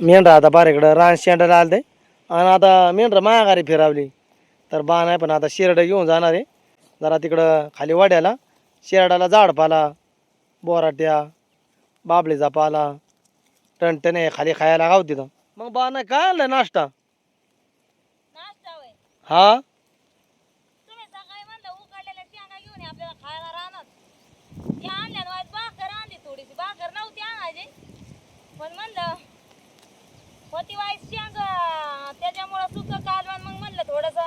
मेंढरा आता बारीकडं रान शेंडाला आलं ते आणि आता मेंढरा माघारी फिरावली. तर बा नाही पण आता शेरडं घेऊन जाणार आहे. जरा तिकडं खाली वाड्याला शेरडाला झाड पाला बोराट्या बाबळीचा पाला टणटणे खाली खायला गाव तिथं. मग बा नाही काय आणलं नाश्ता? हा तुम्ही सकाळी म्हणलं उकडलेल्या शेंगा घेऊन ये आपल्याला खायला राहणार त्या आणल्या ना आज भाकर आणली थोडीशी भाकर नव्हती आणायची पण म्हणलं होती वाईस शेंग. त्याच्यामुळं सुक कालवण मग म्हणलं थोडस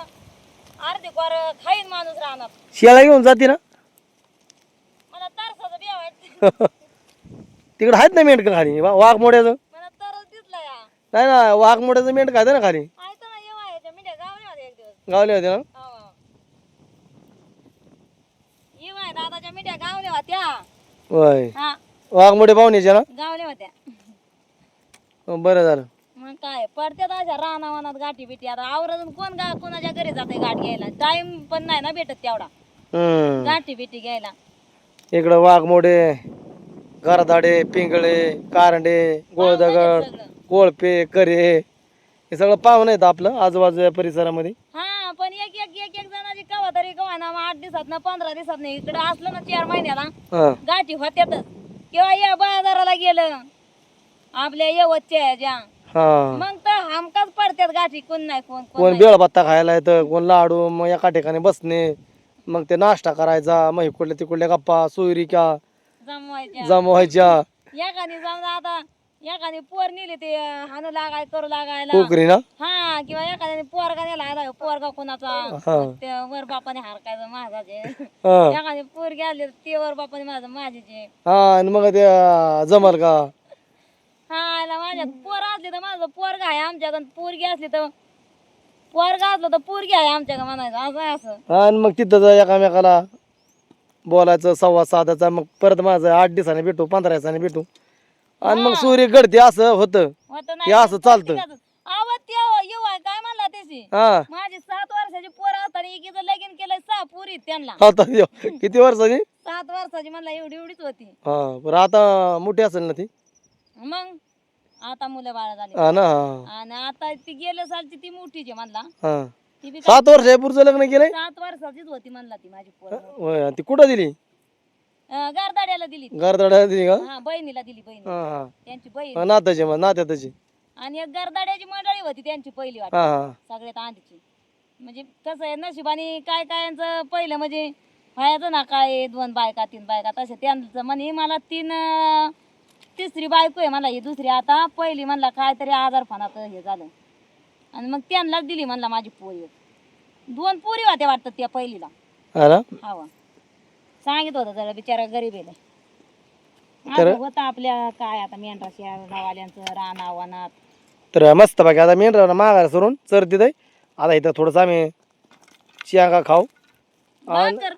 अर्धी कोर खाईन माणूस राहणार शेळा घेऊन जाते ना? मला तरसाचं बी वाटतं. तिकडं आहेत ना मेंढक खाली? वा- वाघमोड्याचं मला तरच दिसलं या. नाही ना वाघमोड्याचं मेंढक आहे ना खाली? ऐकतो ना येवा याच्या मिठ्या गावले होते एक दिवस. गावले होते ना? हो. येवा आहे दादाच्या मिठ्या गावल्या होत्या. होय. हा. वाघमोडे पाहुण्याचे ना? गावल्या होत्या. हं, बरं झालं. मग काय पडत्यात अशा रानावानात गाठी बिटी आता आवरून कोण गा कोणाच्या घरी जाते गाठ घ्यायला? टाइम पण नाही ना भेटत तेवढा. हम्म. गाठी बिटी घ्यायला. इकडं वाघमोडे गरदाडे पिंगळे कारंडे गोळदगड सगळं. कोळपे करे हे सगळं पाहुणं आहेत आपलं आजूबाजूच्या परिसरामध्ये. हा पण एक एक एक एक जणाची कवा तरी कवा ना मग आठ दिवसात ना पंधरा दिवसात नाही इकडे असलं ना चार महिन्याला हा. गाठी होत्यातच. किंवा या बाजाराला गेलं आपल्या यवतच्या ह्याच्या. हा. मग तर हमकाच पडत्यात गाठी कोण नाही कोण कोण कोण बेळ भत्ता खायला येतं कोण लाडू मग एका ठिकाणी बसणे मग ते नाश्ता करायचा मग इकडल्या तिकडल्या गप्पा सोयरिका जमवायच्या. जमवायच्या. एकाने समजा आता एकाने पोर नेली ते हाणू लागाय करू लागायला. कोकरी ना? हा किंवा एखाद्याने पोरगा नेला आला पोरगा कोणाचा? हा. ते वर बापाने हारकायचं माझाचे. हा. एखादी पोरगी आली तर ते वर बापाने माझं माझीचे. हा आणि मग ते अं, जमल का? हा आला माझ्यात पोर असली तर माझं पोरगा आहे आमच्याकडं पोरगी असली तर पोरगा असलं तर पोरगी आहे आमच्याकडं म्हणायचं. असं आहे असं. आणि मग तिथं जा एकामेकाला बोलायचं संवाद साधायचा मग परत माझं आठ दिवसाने भेटू पंधरा दिवसाने भेटू. आणि मग सूर्य गडते असं होतं. होतं हे असं चालतं. आवाज ते येऊ आहे काय म्हणला त्याची हा. माझी सात वर्षाची पोर असताना एकीचं लगीन केलंय सहा पुरी त्यांना. आता किती वर्षाची? सात वर्षाची म्हणला एवढी एवढीच होती. हा बरं आता मोठी असेल ना ती? मग आता मुलं बाळा झाली. हा ना हा. आणि आता ती गेल्या सालची ती मोठीची म्हणला. हा. ती बी सात वर्ष पुढचं लग्न केलंय? सात वर्षाचीच होती म्हणला ती माझी पोर. होय. आणि ती कुठं दिली? गारदाड्याला दिली ती. दिली का? हा बहिणीला दिली बहिणी. हा हा. त्यांची बहीण. हा नात्याची मग नात्याची. आणि एक गारदाड्याची मंडळी होती त्यांची पहिली वाट हा हा. सगळ्यात आधीची. म्हणजे कसं आहे नशिबाने काय कायांचं पहिलं म्हणजे व्हायचं ना काय दोन बायका तीन बायका तसे त्यांचं म्हणे मला तीन अं, तिसरी बायको आहे मला ही दुसरी आता पहिली म्हणला काहीतरी आजारपणात हे झालं. आणि मग त्यांनाच दिली म्हणला माझी पोरी. दोन पोरी होत्या वाटतं त्या पहिलीला. हवा. सांगित होतं जरा बिचारा गरीब आहे तर- असं होतं आपल्या काय आता मेंढराशी गावाल्यांचं रान आव्हानात तर मस्त बाकी आता राहणार माघार सरून चर तिथे आता इथं थोडंसं आम्ही शेंगा खाऊ. भाकर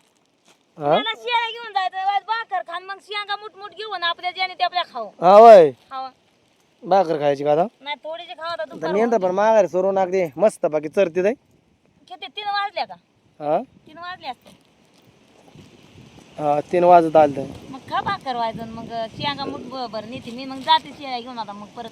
हा मला घेऊन जायचं वाज भाकर खान मग शेंगा मुठमुठ घेऊन आपल्या ज्याने ते आपल्या खाऊ. हा वय खावा. भाकर खायची का आता? नाही थोडीशी खावा तर आता दुपार मेंढर पण माघार सरून अगदी मस्त बाकी चर तिथे किती? तीन वाजल्या का? हा? तीन वाजले असते हा तीन वाजत आलं तर. मग खा भाकर आणि मग शेंगा मुठ बरोबर नेते मी मग जाते शेळ्या घेऊन आता मग परत.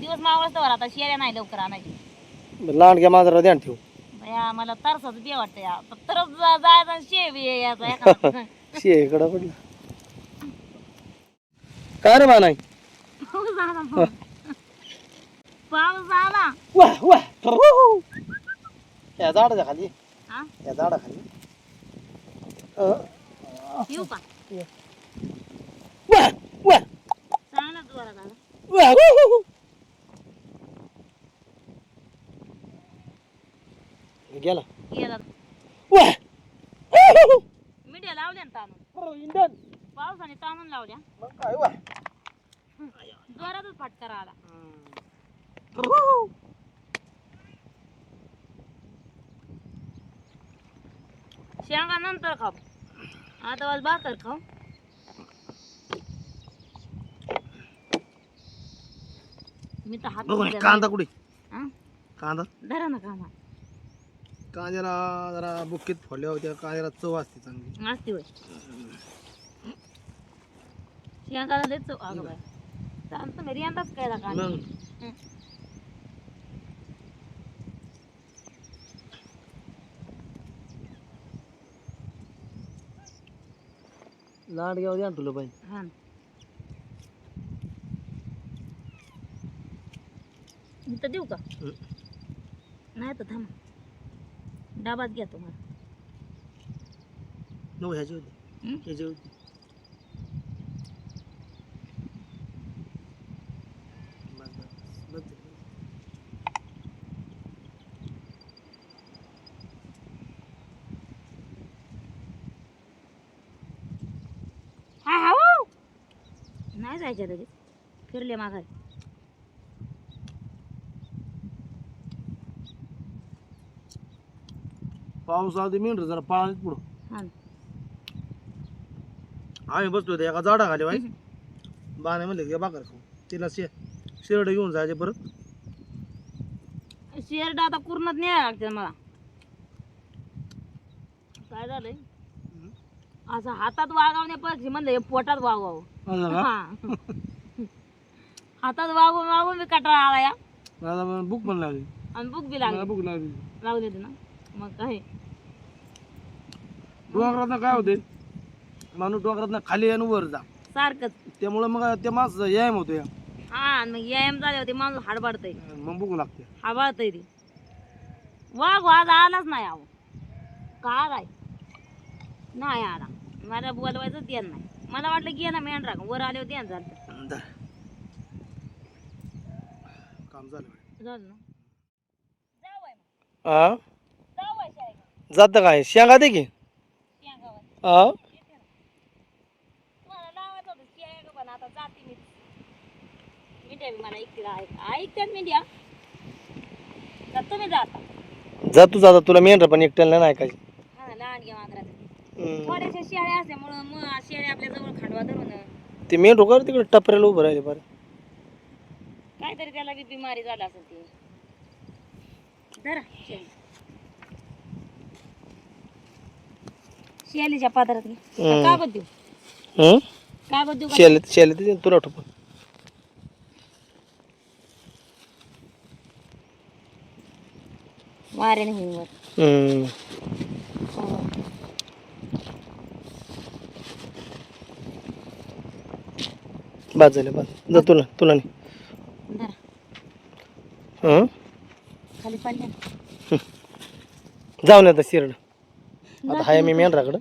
दिवस मावळस्तवर आता शेळ्या नाही लवकर आणायची. लांडग्या मांजरा ध्यान ठेवू. बया मला तरसच बी वाटतं या तरच जायचं आणि शेव बी यायचं. शे इकडं पडलं. काय रे मानाय पाऊस मग. पाऊस फुरु. या झाडाच्या खाली. हा? या झाडाखाली अं, येऊ का? चांगला वा. गेला. गेला. वा मीडिया लावल्या ना ताणून इंधन. पावसाने ताणून लावल्या. मग काय वा जोरातच फटका आला. शेंगा नंतर खाऊ. आता वाज भाकर खाऊ. मी तर हात बघू ना, धुतलेला कांदा कुठे. हा? कांदा? धरा ना कांदा. कांद्याला जरा बुक्कीत फोडल्या होत्या. कांद्याला चव असते चांगली. असते होय. शेंगाला चव अगं बाय चालतं तुम्ही रियांदाच काय का मग लांडग्यावर ना तुला पाहिजे हा इथं देऊ का नाही तर थांबा डाबाच घ्या तुम्हाला नको ह्याची होती? ह्याची होती बस, बस, बस झालं. हा हा हो. नाही जायच्या लगेच फिरले माघारी. पाऊस आधी मेंढर जरा पाळत पुढं. हा. आम्ही बसलो होतो एका झाडा खाली वाईस बाणे म्हणले की बाकर खाऊ. तिला शे शिरड घेऊन जायचे परत. शेरडा आता पूर्णच नाही लागते मला. काय झालंय? असं हातात वागवण्यापेक्षा म्हणलं हे पोटात वागवावं असं का? हा. हातात वागून वागून मी कटाळा आला या. मला पण भूक पण लागली. आणि भूक बी मला लागली भूक लागली. लागली. होती ना. मग काय? डोंगरात काय होते माणूस डोंगरात खाली आणि वर जा. सारखंच. त्यामुळे मग ते मास व्यायाम होतो या. हा आणि मग व्यायाम झाले होते माणूस हाडबाडतय. मग भूक लागते. हाबाळतय ते. वाघ आज आलाच नाही आहो. का आलाय नाही आला. मला बोलवायचं ध्यान नाही. मला वाटलं की ना मेंढरा वर आले होते ध्यान झालं. काम झालं झालं ना. जात काय? शेंगा दे की. हा जाते जाता. जा तू जाता तुला मेंढर पण एकट्याला नाही ऐकायची. हा लहान घ्या. थोड्याशा शेळ्या असल्यामुळं मग शेळ्या आपल्या जवळ खांडवा धरून ते मेंढर कर तिकडे टपऱ्याला उभं राहिले बरं. काहीतरी त्याला बी बिमारी झाला असेल ती. धरा शेळी. शेळीच्या पात्रात घे. हम्म. कागद देऊ? हम्म? कागद देऊ का? शेले शेले ते तुला ठोपण वाऱ्याने होईल वर. हम्म. बाद झाले बाद जा तुला तुला नाही. हं. खाली जाऊन आता शिरड. आता हाय मी मेंढराकडं.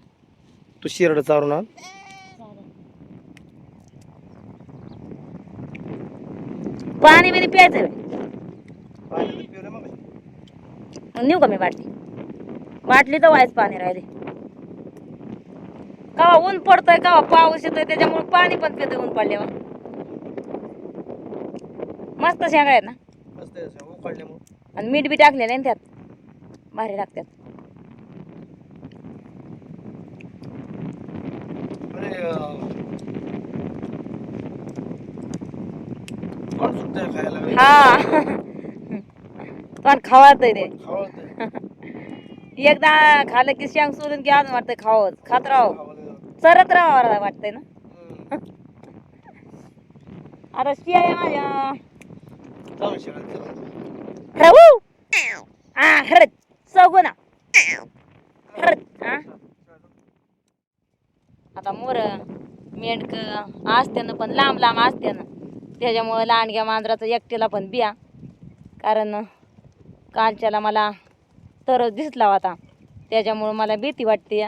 तू शिरड चारून आण. पाणी बिणी प्यायचं. मग नेऊ का मी बाटली बाटली तर व्हायच पाणी राहिले कवा ऊन पडतंय कवा पाऊस येतोय त्याच्यामुळे पाणी पण पितोय ऊन पडल्यावर. मस्त शेंगा आहेत ना. आणि मीठ बी टाकलेलं आहे ना त्यात. भारी लागतात. हा. पण खवातय ते. एकदा खाल्लं की शेंग सोडून की अजून वाटतंय खावं. खात राहावं. चरत राहावं वाटतंय ना. आता शिया माझ्या. प्रभू हा खरंच सगू ना खरंच आता मोर मेंढक असत्यानं पण लांब लांब असत्यानं त्याच्यामुळं लांडग्या मांजराचं एकटीला पण बिया. कारण कालच्याला मला तरच दिसला होता. त्याच्यामुळं मला भीती वाटते.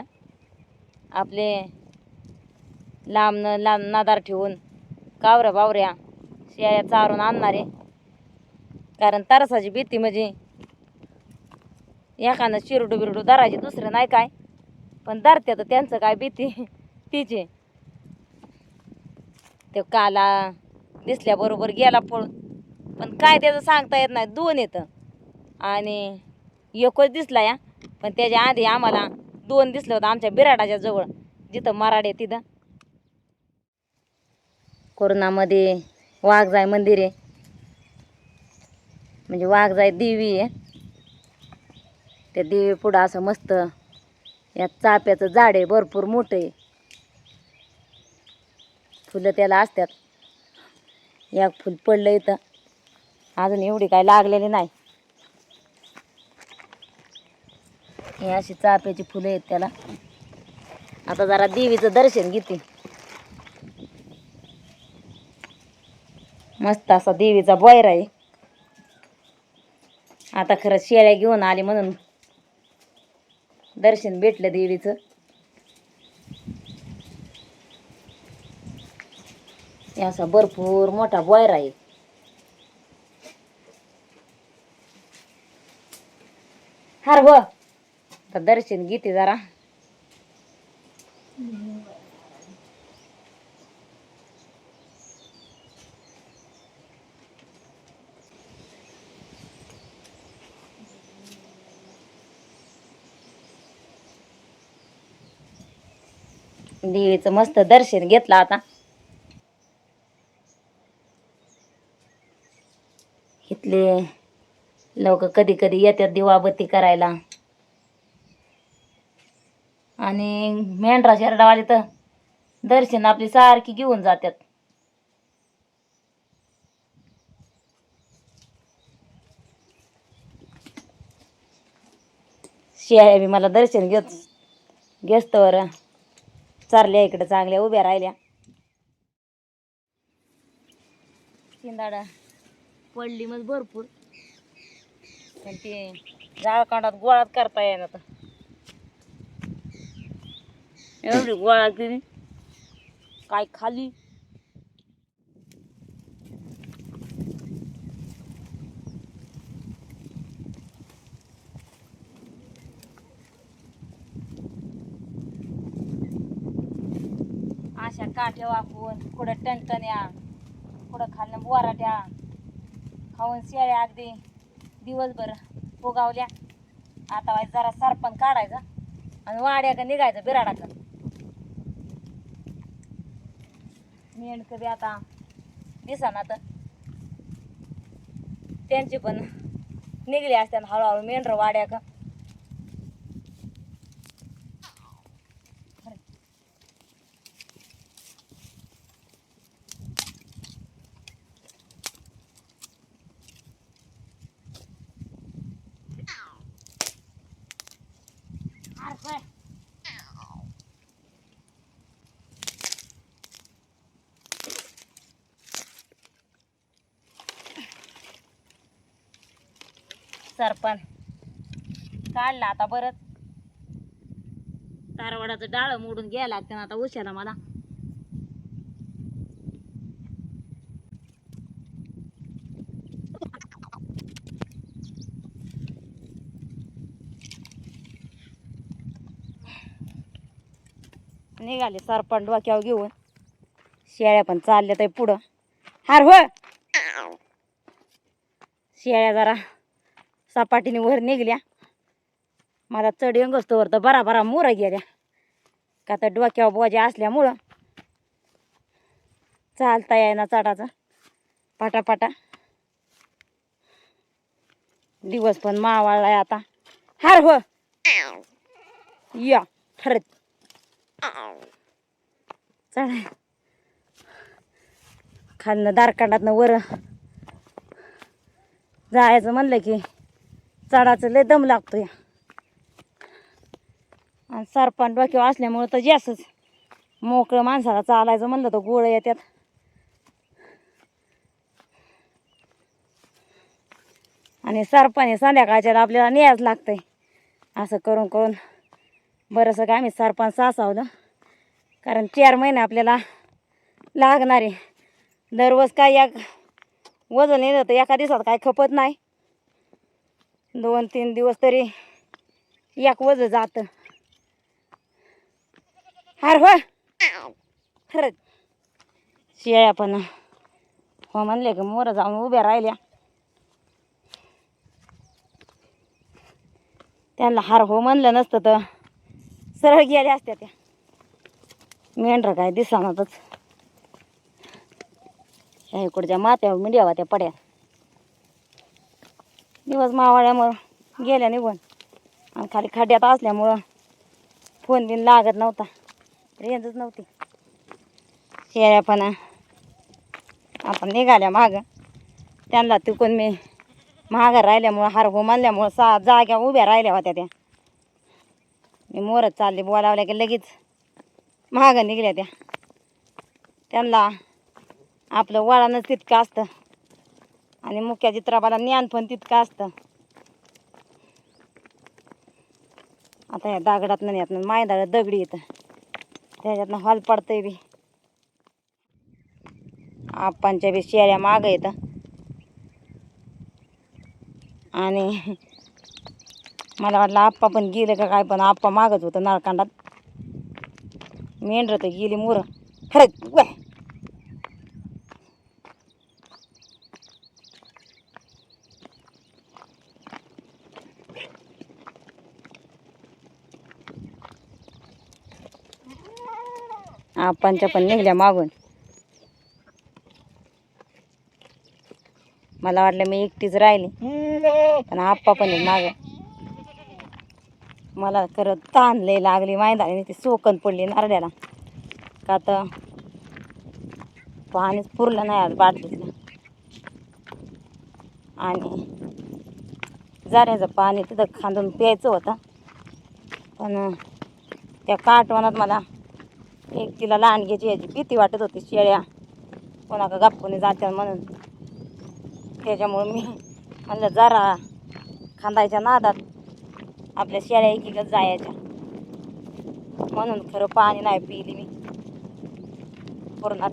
आपले लांब न लांब नादार ठेवून कावऱ्या बावऱ्या शेळ्या चारून आणणारे. कारण तरसाची भीती म्हणजे एखादं शिरडू बिरडू धरायची दुसरं नाही काय. पण धरत्यात त्यांचं काय भीती? तिचे. ते काला दिसल्याबरोबर गेला पळून. पण काय त्याचं सांगता येत नाही दोन येतं. आणि एकच दिसला या. पण त्याच्या आधी आम्हाला दोन दिसलं होतं आमच्या बिराडाच्या जवळ. जिथं मराड आहे तिथं. कोरोनामध्ये वाघजाय मंदिर आहे. म्हणजे वाघजाय देवी आहे. त्या देवी पुढं असं मस्त या चाफ्याचं झाड आहे भरपूर मोठं आहे. फुलं त्याला असतात. एक फुल पडलं इथं. अजून एवढी काय लागलेली नाही. हे अशी चाफ्याची फुलं आहेत त्याला. आता जरा देवीचं दर्शन घेते. मस्त असा देवीचा बोयरा आहे. आता खरं शेळ्या घेऊन आले म्हणून. दर्शन भेटलं देवीचं. असा भरपूर मोठा बोयरा आहे. हार व दर्शन घेते जरा. देवीचं मस्त दर्शन घेतलं आता. इथले लोक कधी कधी येतात दिवाबत्ती करायला. आणि मेंढरा शेरडावाले तर दर्शन आपली सारखी घेऊन जातात. शिया मला दर्शन घेत घेस्तवर चारल्या इकडे चांगल्या उभ्या राहिल्या. शिंदाडा पडली मग भरपूर. पण ते जाळकांडात गोळात करता येणार आता एवढी गोळा केली. काय खाली? अशा काठ्या वाकून कुठं टणटण्या कुठं खाल्लं वराट्या खाऊन शेळ्या अगदी दिवसभर फुगावल्या आता वाय जरा सरपण काढायचा आणि वाड्या निघायचं बिराडा मेंढकं बी आता दिसाना तर. त्यांची पण निघली असत्या हळूहळू मेंढर वाड्या का अरे होय. सरपण काढला आता परत तारवाडाचं डाळ मोडून घ्यायला लागतं ना आता उशाला मला. निघाले सरपण डोक्यावर घेऊन. शेळ्या पण चालल्या तर पुढं. हार हो शेळ्या जरा. सपाटीने वर निघल्या. मला चढ येंगस्तोवर तर बरा बरा मोरा गेल्या. का तर डोक्यावर बोजा असल्यामुळं चालता येईना चढाचा. पाटापाटा. दिवस पण मावाळलाय आता. हार हो. या खरंच. चढाय खालनं दारकांडातनं वर जायचं म्हणलं की चढाचं लय दम लागतो या आणि सरपण डोक्यावर असल्यामुळं तर जास्तच मोकळं माणसाला चालायचं म्हणलं तर गोळ येतात आणि सरपण हे संध्याकाळच्या आपल्याला न्यायच लागतंय. असं करून करून बरंसं काय आम्ही सरपंच सासावलं. कारण चार महिने आपल्याला लागणार. आहे दररोज काय एक वजन येतं तर एका दिवसात काय खपत नाही. दोन तीन दिवस तरी एक वज जातं. हार हो. खरंच. शिया पण. हो म्हणले की मोरं जाऊन उभ्या राहिल्या. त्यांना हार हो म्हणलं नसतं तर सरळ गेल्या असत्या त्या. मेंढर काय दिसणारच ह्या इकडच्या मात्यावर मिडियावा त्या पड्या. दिवस मावाळ्यामुळं गेल्या निघून. आणि खाली खड्ड्यात असल्यामुळं फोन बिन लागत नव्हता. रेंजच नव्हती. शेळ्या पण आता निघाल्या माग. त्यांना तिकून मी महाग राहिल्यामुळं हार हो म्हणल्यामुळं सा जाग्या उभ्या राहिल्या होत्या त्या. मी मोरत चालले बोलावल्या की लगेच महाग निघल्या त्या. त्यांना आपलं वळणच तितकं असतं. आणि मुख्या चित्राबाला ज्ञान पण तितकं असतं. आता या दागडातनं माय दागड दगडी येतं त्याच्यातनं हॉल पडतंय बी. आप्पांच्या बी शेळ्या माग येतं आणि मला वाटलं आप्पा पण गेले का काय पण आप्पा मागत होतं नळकांडात. मेंढर तर गेली मुरं. खरंच आपांच्या आप्पांच्या पण निघल्या मागून. मला वाटलं मी एकटीच राहिली पण आप्पा पण माग. मला खरं ताण लय लागली मैदानी ती सोकन पडली नारड्याला. का तर पाणीच पुरलं नाही आज बाटलीतलं. आणि जाण्याचं पाणी तिथं खांदून प्यायचं होतं. पण त्या काटवणात मला एक तिला लहानग्याची याची भीती वाटत होती शेळ्या. कोणाका गप्पूने जात्या म्हणून. त्याच्यामुळं मी म्हणलं जरा खांदायच्या नादात आपल्या शेळ्या एकीकडे जायच्या. म्हणून खरं पाणी नाही पिली मी. पूर्णात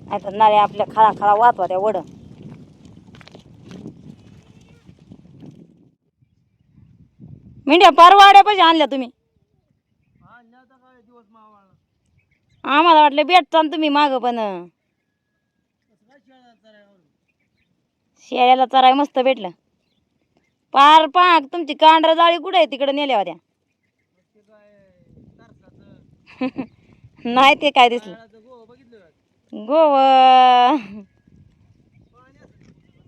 नाही तर नाळ्या आपल्या खळा खळा वाहत होत्या वड. मेंढ्या परवाड्या पाहिजे आणल्या तुम्ही. आम्हाला वाटलं भेटता ना तुम्ही मागं पण. शेळ्याला चराय मस्त भेटलं. पार पाक तुमची कांढरा जाळी कुठे आहे तिकडे नेल्या होत्या? नाही ते काय दिसलं. गोव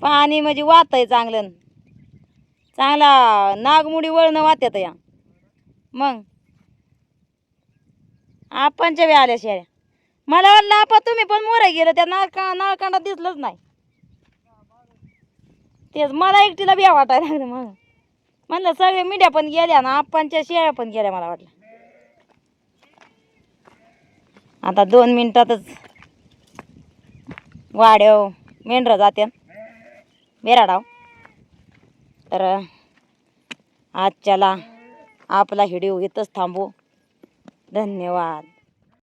पाणी म्हणजे वाहत आहे चांगलं. चांगला नागमुडी वळणं वाहत्यात या. मग? आपणच्या बी आल्या शेळ्या मला वाटलं आपा तुम्ही पण मोरे गेलं त्या नाळका नाळकांडा दिसलंच नाही. तेच मला एकटीला बिया वाटायला लागलं मग. म्हणलं सगळे मिड्या पण गेल्या ना आपणच्या शेळ्या पण गेल्या मला वाटलं. आता दोन मिनिटातच वाड्याव मेंढरं जाते. बेराडाव तर आजच्याला आपला व्हिडिओ इथंच थांबू धन्यवाद.